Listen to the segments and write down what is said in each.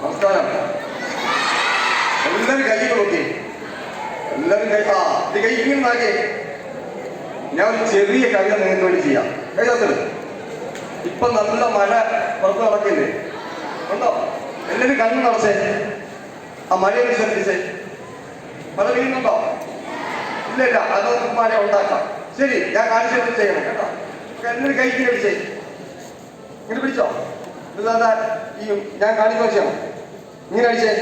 നമസ്കാരം. എല്ലാവരും കൈ നോക്കി. എല്ലാവരും കൈ ആ ഇത് കൈ ഞാൻ ഒരു ചെറിയ കവിത നിങ്ങൾക്ക് വേണ്ടി ചെയ്യാം. കേട്ടോ ഇപ്പൊ നല്ല മഴ പുറത്ത് നടക്കില്ലേ? ഉണ്ടോ? എല്ലാവരും കണ്ണു നടച്ചേ ആ മഴയൊക്കെ ശ്രദ്ധിച്ചേ മഴ വീഴുന്നുണ്ടോ ഇല്ല ഇല്ല. അത് നമുക്ക് മഴ ഉണ്ടാക്കാം. ശരി ഞാൻ കാണിച്ചു ചെയ്യണം കേട്ടോ. എല്ലാവരും കൈക്ക് പിടിച്ചേ. ഇങ്ങനെ പിടിച്ചോ? ഇതാ ഈ ഞാൻ കാണിച്ചു ചെയ്യണം ഇങ്ങനെ അടിച്ചേ.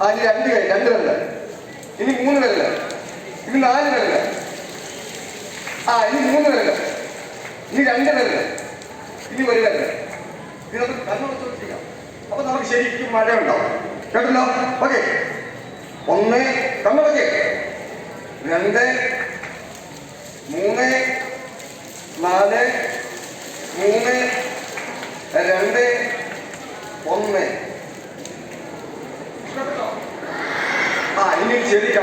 അതിന് രണ്ട് കൈ രണ്ട് പേരല്ല ഇനി മൂന്ന് പേരല്ല ഇനി നാല് പേരല്ല ആ ഇനി മൂന്ന് പേരല്ല ഇനി രണ്ട് പേരല്ല ഇനി ഒരു പേരല്ല ഇത് നമുക്ക് ചെയ്യാം അപ്പൊ നമുക്ക് ശരിക്കും മഴ ഉണ്ടാവും കേട്ടല്ലോ ഓക്കെ. ഒന്ന് കണ്ണുറക്കെ രണ്ട് മൂന്ന് നാല് മൂന്ന് രണ്ട് ഒന്ന് ആ ഇനി ചെറിയ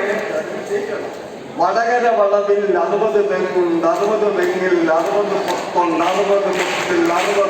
വടകര വളവിൽ അറുപത് തെങ്ങുണ്ട് അറുപത് തെങ്ങിൽ അറുപത് പൊത്തുണ്ട് അറുപത് മുത്തിൽ അറുപത് നട്ടുണ്ട്